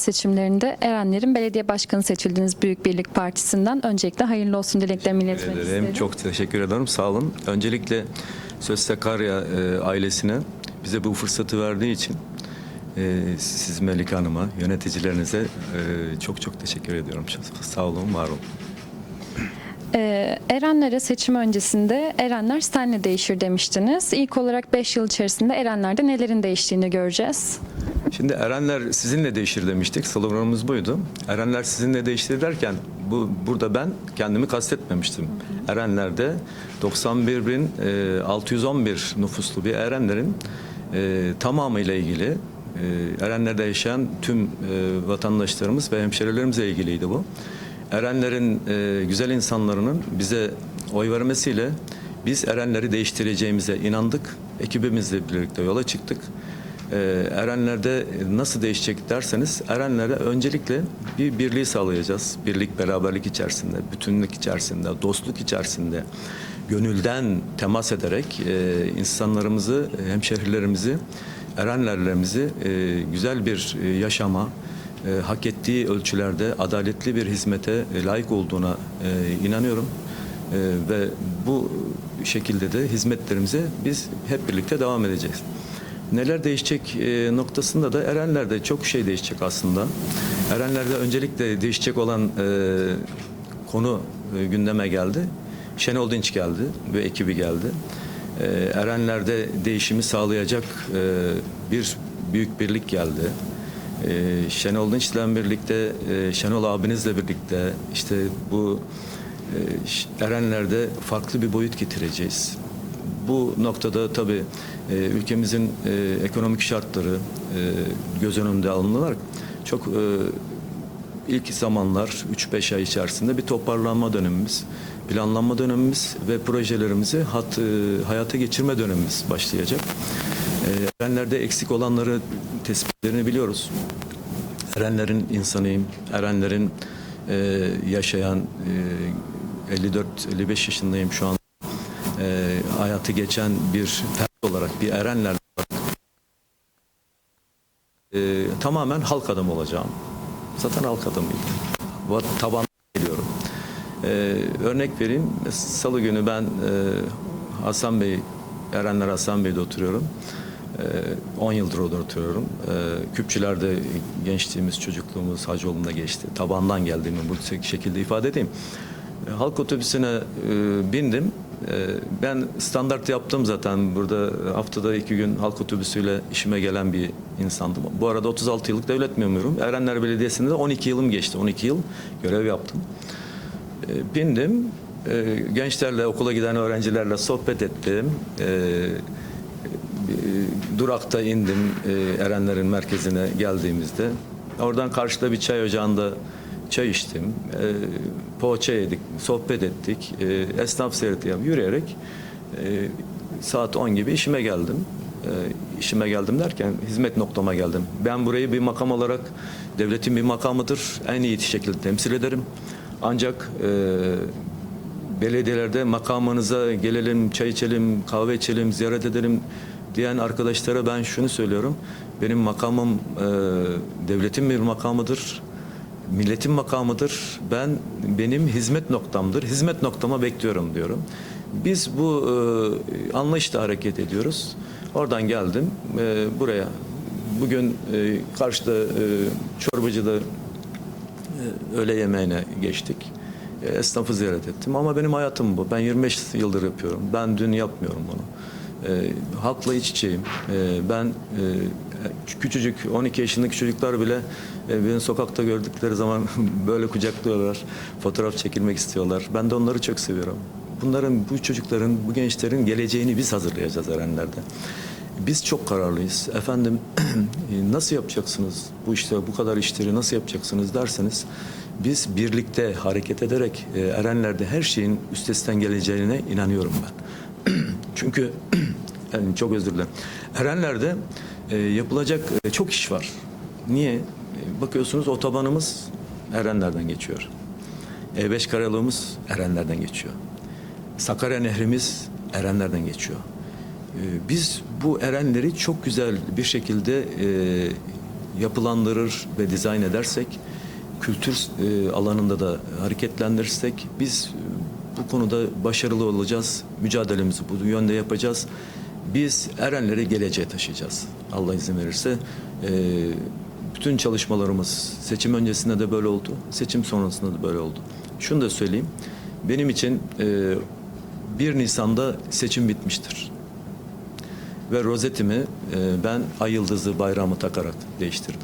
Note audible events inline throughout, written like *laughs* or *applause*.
seçimlerinde Erenler'in belediye başkanı seçildiniz Büyük Birlik Partisi'nden. Öncelikle hayırlı olsun dileklerimi iletmek ederim. isterim. Çok teşekkür ederim. Sağ olun. Öncelikle Söz Sakarya e, ailesine bize bu fırsatı verdiği için e, siz Melike Hanım'a, yöneticilerinize e, çok çok teşekkür ediyorum. Sağ olun, var olun. Ee, Erenler'e seçim öncesinde Erenler senle değişir demiştiniz. İlk olarak 5 yıl içerisinde Erenler'de nelerin değiştiğini göreceğiz. Şimdi Erenler sizinle değişir demiştik. Sloganımız buydu. Erenler sizinle değiştir derken bu burada ben kendimi kastetmemiştim. Erenler'de 91.611 nüfuslu bir Erenler'in e, tamamıyla ilgili e, Erenler'de yaşayan tüm e, vatandaşlarımız ve hemşerilerimizle ilgiliydi bu. Erenler'in e, güzel insanlarının bize oy vermesiyle biz Erenler'i değiştireceğimize inandık. Ekibimizle birlikte yola çıktık. Ee, Erenler'de nasıl değişecek derseniz Erenler'e öncelikle bir birliği sağlayacağız. Birlik, beraberlik içerisinde, bütünlük içerisinde, dostluk içerisinde gönülden temas ederek e, insanlarımızı, hemşehrilerimizi, Erenlerlerimizi e, güzel bir e, yaşama, e, hak ettiği ölçülerde adaletli bir hizmete e, layık olduğuna e, inanıyorum. E, ve bu şekilde de hizmetlerimize biz hep birlikte devam edeceğiz. Neler değişecek e, noktasında da Erenler'de çok şey değişecek aslında. Erenler'de öncelikle değişecek olan e, konu e, gündeme geldi. Şenol Dinç geldi ve ekibi geldi. E, Erenler'de değişimi sağlayacak e, bir büyük birlik geldi. E, Şenol Dinç'le birlikte, e, Şenol abinizle birlikte işte bu e, Erenler'de farklı bir boyut getireceğiz. Bu noktada tabii e, ülkemizin e, ekonomik şartları e, göz önünde alınarak çok e, ilk zamanlar 3-5 ay içerisinde bir toparlanma dönemimiz, planlanma dönemimiz ve projelerimizi hat, e, hayata geçirme dönemimiz başlayacak. Erenler'de eksik olanları tespitlerini biliyoruz. Erenlerin insanıyım, Erenlerin e, yaşayan e, 54-55 yaşındayım şu an. E, hayatı geçen bir fert olarak, bir Erenler olarak e, tamamen halk adamı olacağım. Zaten halk adamıyım. Taban geliyorum. E, örnek vereyim. Salı günü ben e, Hasan Bey, Erenler Hasan Bey'de oturuyorum. Ee, 10 yıldır orada oturuyorum. Ee, Küpçülerde gençliğimiz, çocukluğumuz Hacıoğlu'nda geçti. Tabandan geldiğimi bu şekilde ifade edeyim. Ee, Halk otobüsüne e, bindim. Ee, Ben standart yaptım zaten. Burada haftada iki gün halk otobüsüyle işime gelen bir insandım. Bu arada 36 yıllık devlet memuruyum. Erenler Belediyesi'nde de 12 yılım geçti. 12 yıl görev yaptım. Bindim. Gençlerle, okula giden öğrencilerle sohbet ettim. E, e, durakta indim e, Erenler'in merkezine geldiğimizde. Oradan karşıda bir çay ocağında çay içtim. E, poğaça yedik, sohbet ettik. Esnaf seyreti yap- yürüyerek saat 10 gibi işime geldim. İşime geldim derken hizmet noktama geldim. Ben burayı bir makam olarak devletin bir makamıdır. En iyi şekilde temsil ederim. Ancak e, belediyelerde makamınıza gelelim, çay içelim, kahve içelim, ziyaret edelim diyen arkadaşlara ben şunu söylüyorum. Benim makamım e, devletin bir makamıdır. Milletin makamıdır. Ben benim hizmet noktamdır. Hizmet noktama bekliyorum diyorum. Biz bu e, anlayışla hareket ediyoruz. Oradan geldim e, buraya. Bugün e, karşıda e, çorbacıda e, öğle yemeğine geçtik. E, Esnafı ziyaret ettim ama benim hayatım bu. Ben 25 yıldır yapıyorum. Ben dün yapmıyorum bunu. E, halkla iç içeyim. E, ben e, küçücük 12 yaşındaki çocuklar bile e, beni sokakta gördükleri zaman *laughs* böyle kucaklıyorlar. Fotoğraf çekilmek istiyorlar. Ben de onları çok seviyorum. Bunların, bu çocukların, bu gençlerin geleceğini biz hazırlayacağız Erenler'de. Biz çok kararlıyız. Efendim *clears throat* nasıl yapacaksınız bu işte bu kadar işleri nasıl yapacaksınız derseniz biz birlikte hareket ederek e, Erenler'de her şeyin üstesinden geleceğine inanıyorum ben. *clears throat* Çünkü *clears throat* yani çok özür dilerim. Erenler'de e, yapılacak e, çok iş var. Niye? E, bakıyorsunuz otobanımız Erenler'den geçiyor. E5 karalığımız Erenler'den geçiyor. Sakarya Nehrimiz Erenler'den geçiyor. Ee, Biz bu erenleri çok güzel bir şekilde e, yapılandırır ve dizayn edersek, kültür e, alanında da hareketlendirirsek biz e, bu konuda başarılı olacağız. Mücadelemizi bu yönde yapacağız. Biz Erenleri geleceğe taşıyacağız. Allah izin verirse. E, bütün çalışmalarımız seçim öncesinde de böyle oldu. Seçim sonrasında da böyle oldu. Şunu da söyleyeyim. Benim için e, 1 Nisan'da seçim bitmiştir. Ve rozetimi e, ben ay yıldızı bayrağımı takarak değiştirdim.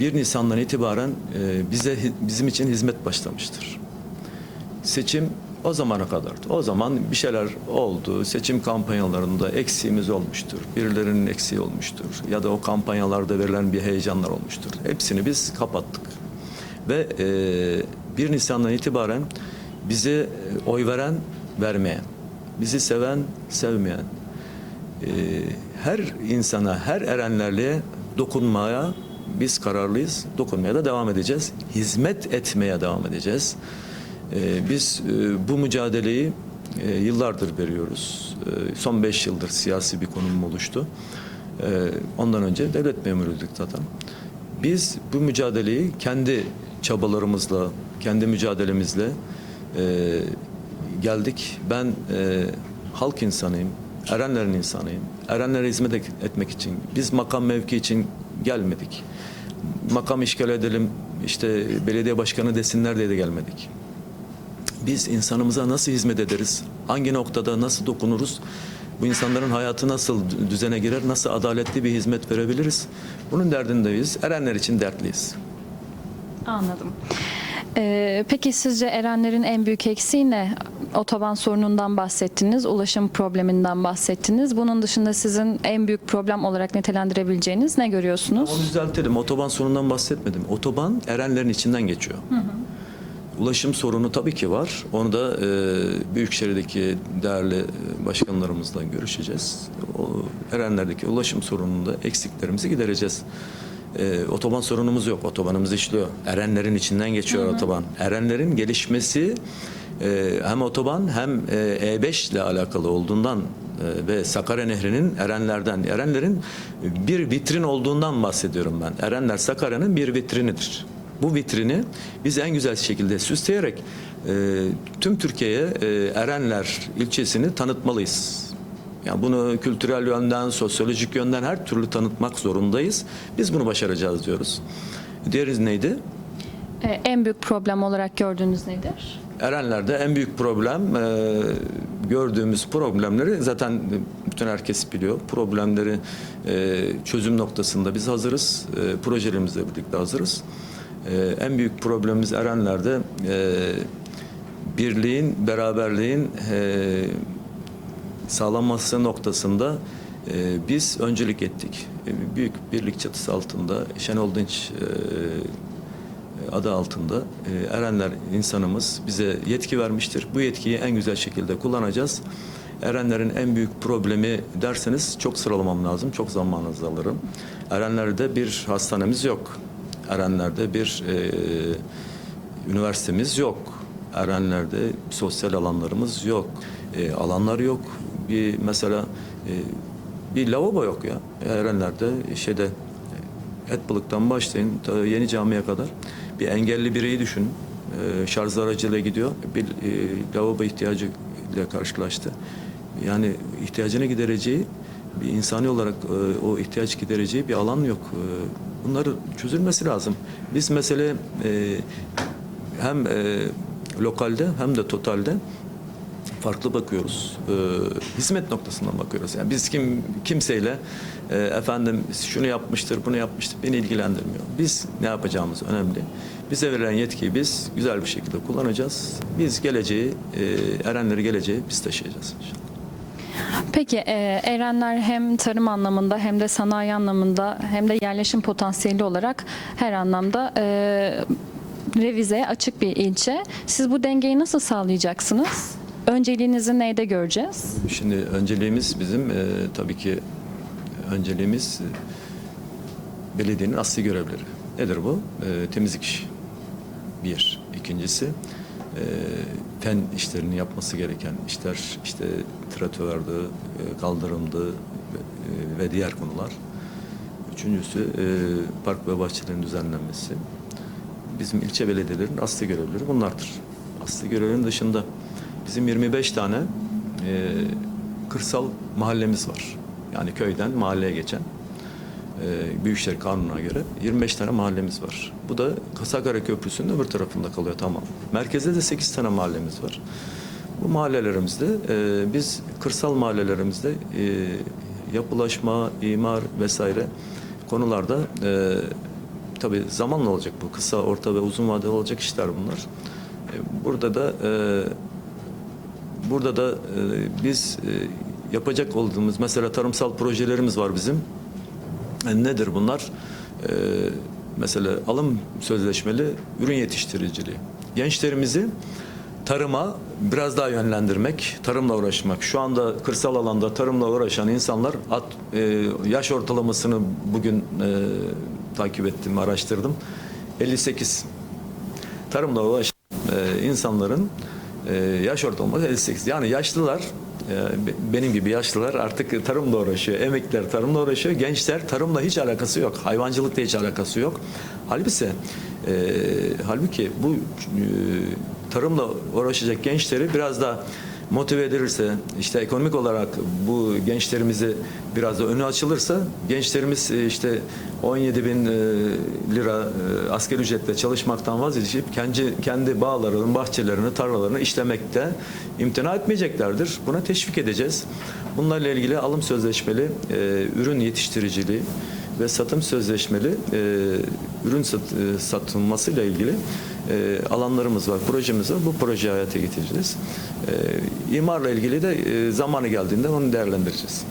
1 Nisan'dan itibaren e, bize bizim için hizmet başlamıştır. Seçim o zamana kadardı. O zaman bir şeyler oldu. Seçim kampanyalarında eksiğimiz olmuştur. Birilerinin eksiği olmuştur. Ya da o kampanyalarda verilen bir heyecanlar olmuştur. Hepsini biz kapattık. Ve e, 1 Nisan'dan itibaren bize e, oy veren, vermeyen, bizi seven, sevmeyen, e, her insana, her erenlerliğe dokunmaya biz kararlıyız. Dokunmaya da devam edeceğiz. Hizmet etmeye devam edeceğiz. E, biz e, bu mücadeleyi e, yıllardır veriyoruz. E, son beş yıldır siyasi bir konumum oluştu. Ondan önce devlet memuruyduk zaten. Biz bu mücadeleyi kendi çabalarımızla, kendi mücadelemizle geldik. Ben halk insanıyım, erenlerin insanıyım. Erenlere hizmet et- etmek için, biz makam mevki için gelmedik. Makam işgal edelim, işte belediye başkanı desinler diye de gelmedik. Biz insanımıza nasıl hizmet ederiz? Hangi noktada nasıl dokunuruz? Bu insanların hayatı nasıl düzene girer? Nasıl adaletli bir hizmet verebiliriz? Bunun derdindeyiz. Erenler için dertliyiz. Anladım. Ee, peki sizce Erenlerin en büyük eksiği ne? Otoban sorunundan bahsettiniz, ulaşım probleminden bahsettiniz. Bunun dışında sizin en büyük problem olarak nitelendirebileceğiniz ne görüyorsunuz? Onu düzeltelim. Otoban sorunundan bahsetmedim. Otoban Erenlerin içinden geçiyor. Ulaşım sorunu tabii ki var. Onu da e, Büyükşehir'deki değerli e, başkanlarımızla görüşeceğiz. O Erenler'deki ulaşım sorununda eksiklerimizi gidereceğiz. E, otoban sorunumuz yok. Otobanımız işliyor. Erenlerin içinden geçiyor otoban. Erenlerin gelişmesi e, hem otoban hem e, E5 ile alakalı olduğundan e, ve Sakarya Nehri'nin Erenler'den, Erenler'in bir vitrin olduğundan bahsediyorum ben. Erenler Sakarya'nın bir vitrinidir. Bu vitrini biz en güzel şekilde süsleyerek e, tüm Türkiye'ye e, Erenler ilçesini tanıtmalıyız. Yani bunu kültürel yönden, sosyolojik yönden her türlü tanıtmak zorundayız. Biz bunu başaracağız diyoruz. Diğeriz neydi? Ee, en büyük problem olarak gördüğünüz nedir? Erenler'de en büyük problem e, gördüğümüz problemleri zaten bütün herkes biliyor. Problemleri e, çözüm noktasında biz hazırız. E, projelerimizle birlikte hazırız. E, en büyük problemimiz Erenler'de e, birliğin, beraberliğin e, sağlanması noktasında e, biz öncülük ettik. E, büyük birlik çatısı altında Şenol Dinç e, adı altında e, Erenler insanımız bize yetki vermiştir. Bu yetkiyi en güzel şekilde kullanacağız. Erenlerin en büyük problemi derseniz çok sıralamam lazım. Çok zamanınızı alırım. Erenler'de bir hastanemiz yok. Erenler'de bir e, üniversitemiz yok. Erenler'de sosyal alanlarımız yok. E, alanlar yok. Bir mesela e, bir lavabo yok ya. Erenler'de şeyde Etbalık'tan başlayın yeni camiye kadar bir engelli bireyi düşün. E, şarj aracıyla gidiyor. Bir e, lavabo ihtiyacı ile karşılaştı. Yani ihtiyacını gidereceği bir insani olarak e, o ihtiyaç gidereceği bir alan yok. E, bunları çözülmesi lazım. Biz mesele e, hem e, lokalde hem de totalde farklı bakıyoruz. Ee, hizmet noktasından bakıyoruz. Yani biz kim kimseyle e, efendim şunu yapmıştır, bunu yapmıştır beni ilgilendirmiyor. Biz ne yapacağımız önemli. Bize verilen yetkiyi biz güzel bir şekilde kullanacağız. Biz geleceği, e, erenleri geleceği biz taşıyacağız inşallah. Peki e, Erenler hem tarım anlamında hem de sanayi anlamında hem de yerleşim potansiyeli olarak her anlamda e, revizeye açık bir ilçe. Siz bu dengeyi nasıl sağlayacaksınız? Önceliğinizi neyde göreceğiz? Şimdi önceliğimiz bizim e, tabii ki önceliğimiz e, belediyenin asli görevleri. Nedir bu? E, temizlik işi. Bir. İkincisi e, fen işlerini yapması gereken işler işte tratördü, e, kaldırımdı e, ve diğer konular. Üçüncüsü e, park ve bahçelerin düzenlenmesi. Bizim ilçe belediyelerin asli görevleri bunlardır. Asli görevlerin dışında bizim 25 tane e, kırsal mahallemiz var. Yani köyden mahalleye geçen e, Büyükşehir Kanunu'na göre 25 tane mahallemiz var. Bu da Sakarya Köprüsü'nün öbür tarafında kalıyor tamam. Merkezde de 8 tane mahallemiz var. Bu mahallelerimizde e, biz kırsal mahallelerimizde e, yapılaşma, imar vesaire konularda e, tabii zamanla olacak bu. Kısa, orta ve uzun vadeli olacak işler bunlar. E, burada da e, burada da e, biz e, yapacak olduğumuz mesela tarımsal projelerimiz var bizim. E, nedir bunlar? E, mesela alım sözleşmeli ürün yetiştiriciliği. Gençlerimizi tarıma biraz daha yönlendirmek, tarımla uğraşmak. Şu anda kırsal alanda tarımla uğraşan insanlar at, e, yaş ortalamasını bugün e, takip ettim, araştırdım. 58. Tarımla uğraşan e, insanların e, yaş ortalaması 58. Yani yaşlılar benim gibi yaşlılar artık tarımla uğraşıyor. Emekliler tarımla uğraşıyor. Gençler tarımla hiç alakası yok. Hayvancılıkla hiç alakası yok. Halbuki e, halbuki bu e, tarımla uğraşacak gençleri biraz da motive edilirse, işte ekonomik olarak bu gençlerimizi biraz da önü açılırsa, gençlerimiz e, işte 17 bin e, lira e, asgari ücretle çalışmaktan vazgeçip kendi, kendi bağlarının, bahçelerini, tarlalarını işlemekte imtina etmeyeceklerdir. Buna teşvik edeceğiz. Bunlarla ilgili alım sözleşmeli ürün yetiştiriciliği ve satım sözleşmeli ürün sat, satılmasıyla ilgili e, alanlarımız var, projemiz var. Bu projeyi hayata getireceğiz. E, imarla ilgili de e, zamanı geldiğinde onu değerlendireceğiz.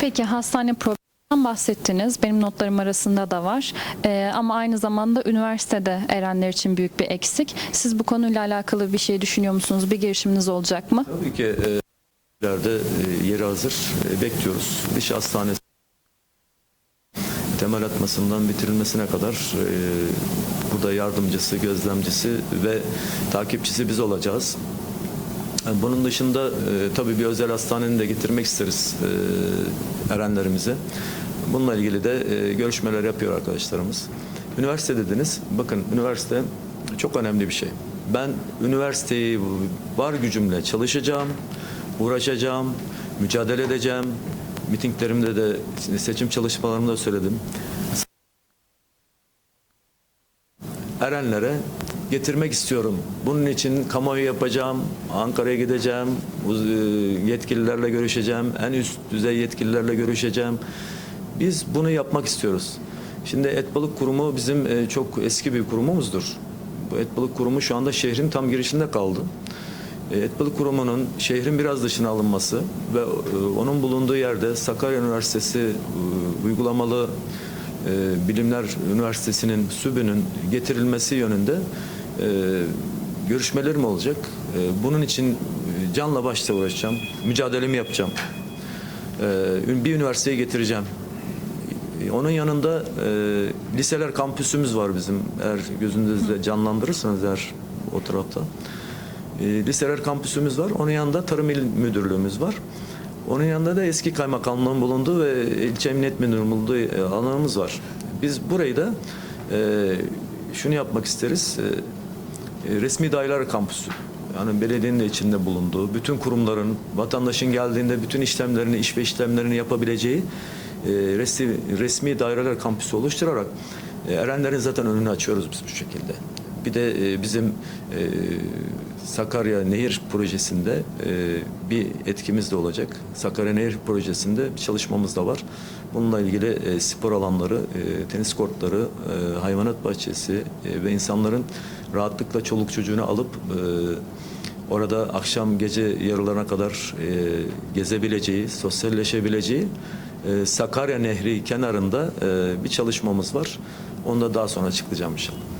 Peki hastane probleminden bahsettiniz. Benim notlarım arasında da var. Ee, ama aynı zamanda üniversitede erenler için büyük bir eksik. Siz bu konuyla alakalı bir şey düşünüyor musunuz? Bir girişiminiz olacak mı? Tabii ki e, e, yeri hazır e, bekliyoruz. Diş hastanesi temel atmasından bitirilmesine kadar e, burada yardımcısı, gözlemcisi ve takipçisi biz olacağız. E, Bunun dışında e, tabii bir özel hastanenin de getirmek isteriz e, erenlerimize. Bununla ilgili de görüşmeler yapıyor arkadaşlarımız. Üniversite dediniz. Bakın üniversite çok önemli bir şey. Ben üniversiteyi var gücümle çalışacağım, uğraşacağım, mücadele edeceğim. Mitinglerimde de seçim çalışmalarımda söyledim. erenlere getirmek istiyorum. Bunun için kamuoyu yapacağım, Ankara'ya gideceğim, e, yetkililerle görüşeceğim, en üst düzey yetkililerle görüşeceğim. Biz bunu yapmak istiyoruz. Şimdi Et Balık Kurumu bizim e, çok eski bir kurumumuzdur. Bu Et Balık Kurumu şu anda şehrin tam girişinde kaldı. E, Et Balık Kurumu'nun şehrin biraz dışına alınması ve e, onun bulunduğu yerde Sakarya Üniversitesi e, uygulamalı Bilimler Üniversitesi'nin sübünün getirilmesi yönünde görüşmelerim olacak. Bunun için canla başla uğraşacağım, mücadelemi yapacağım. Bir üniversiteye getireceğim. Onun yanında liseler kampüsümüz var bizim. Eğer gözünüzde canlandırırsanız eğer o tarafta. E, liseler kampüsümüz var. Onun yanında Tarım İl Müdürlüğümüz var. Onun yanında da eski kaymakamlığın bulunduğu ve ilçe emniyet müdürlüğünün bulunduğu e, alanımız var. Biz burayı da e, şunu yapmak isteriz. E, e, resmi daireler kampüsü. Yani belediyenin de içinde bulunduğu, bütün kurumların, vatandaşın geldiğinde bütün işlemlerini, iş ve işlemlerini yapabileceği e, resmi, resmi daireler kampüsü oluşturarak e, erenlerin zaten önünü açıyoruz biz bu şekilde. Bir de e, bizim e, Sakarya Nehir Projesi'nde e, bir etkimiz de olacak. Sakarya Nehir Projesi'nde bir çalışmamız da var. Bununla ilgili spor alanları, tenis kortları, hayvanat bahçesi ve insanların rahatlıkla çoluk çocuğunu alıp orada akşam gece yarılarına kadar gezebileceği, sosyalleşebileceği Sakarya Nehri kenarında bir çalışmamız var. Onu da daha sonra açıklayacağım inşallah.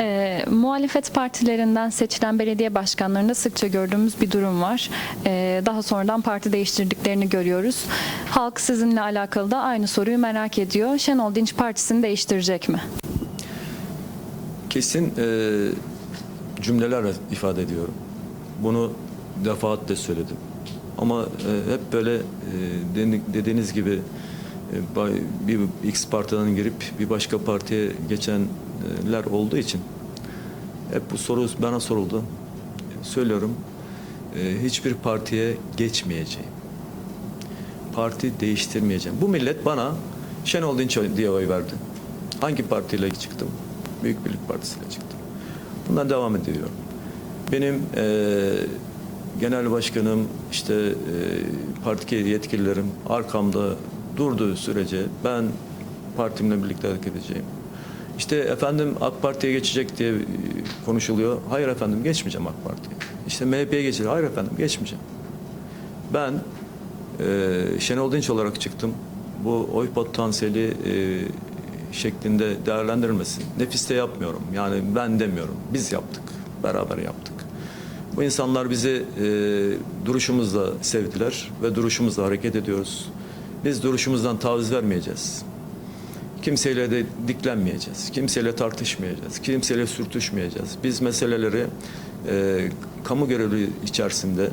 Ee, muhalefet partilerinden seçilen belediye başkanlarında sıkça gördüğümüz bir durum var. Ee, daha sonradan parti değiştirdiklerini görüyoruz. Halk sizinle alakalı da aynı soruyu merak ediyor. Şenol Dinç partisini değiştirecek mi? Kesin e, cümlelerle ifade ediyorum. Bunu defaatle söyledim. Ama e, hep böyle e, dediğiniz gibi e, bir X partiden girip bir başka partiye geçenler olduğu için hep bu soru bana soruldu. Söylüyorum, hiçbir partiye geçmeyeceğim. Parti değiştirmeyeceğim. Bu millet bana Şenol Dinç diye oy verdi. Hangi partiyle çıktım? Büyük Birlik Partisi'yle çıktım. Bundan devam ediyorum. Benim e, genel başkanım, işte e, parti yetkililerim arkamda durduğu sürece ben partimle birlikte hareket edeceğim. İşte efendim AK Parti'ye geçecek diye konuşuluyor. Hayır efendim geçmeyeceğim AK Parti'ye. İşte MHP'ye geçecek. Hayır efendim geçmeyeceğim. Ben e, Şenol Dinç olarak çıktım. Bu oy potansiyeli e, şeklinde değerlendirilmesin. Nefiste yapmıyorum. Yani ben demiyorum. Biz yaptık. Beraber yaptık. Bu insanlar bizi e, duruşumuzla sevdiler ve duruşumuzla hareket ediyoruz. Biz duruşumuzdan taviz vermeyeceğiz. Kimseyle de diklenmeyeceğiz. Kimseyle tartışmayacağız. Kimseyle sürtüşmeyeceğiz. Biz meseleleri e, kamu görevi içerisinde e,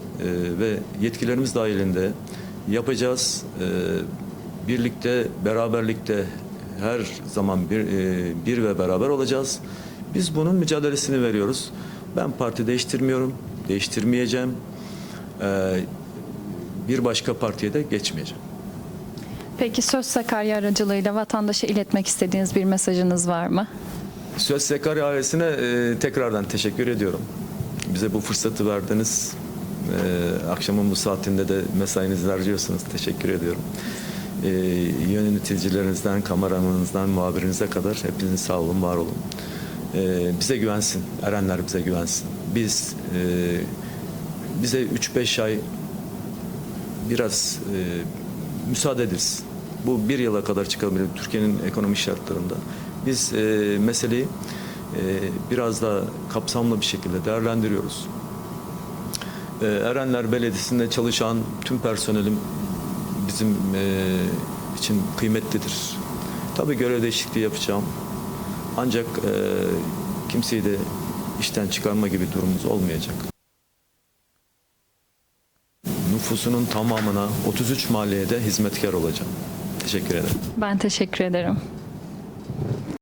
ve yetkilerimiz dahilinde yapacağız. E, birlikte, beraberlikte her zaman bir, e, bir ve beraber olacağız. Biz bunun mücadelesini veriyoruz. Ben parti değiştirmiyorum, değiştirmeyeceğim. E, bir başka partiye de geçmeyeceğim. Peki Söz Sakarya aracılığıyla vatandaşa iletmek istediğiniz bir mesajınız var mı? Söz Sakarya ailesine e, tekrardan teşekkür ediyorum. Bize bu fırsatı verdiniz. E, akşamın bu saatinde de mesainizi harcıyorsunuz. Teşekkür ediyorum. E, yöneticilerinizden, kameramanınızdan, muhabirinize kadar hepiniz sağ olun, var olun. E, bize güvensin, Erenler bize güvensin. Biz e, bize 3-5 ay biraz e, müsaade ederiz. Bu bir yıla kadar çıkabilir Türkiye'nin ekonomi şartlarında. Biz e, meseleyi e, biraz daha kapsamlı bir şekilde değerlendiriyoruz. E, Erenler Belediyesi'nde çalışan tüm personelim bizim e, için kıymetlidir. Tabii görev değişikliği yapacağım. Ancak e, kimseyi de işten çıkarma gibi durumumuz olmayacak nüfusunun tamamına 33 mahalleye de hizmetkar olacağım. Teşekkür ederim. Ben teşekkür ederim.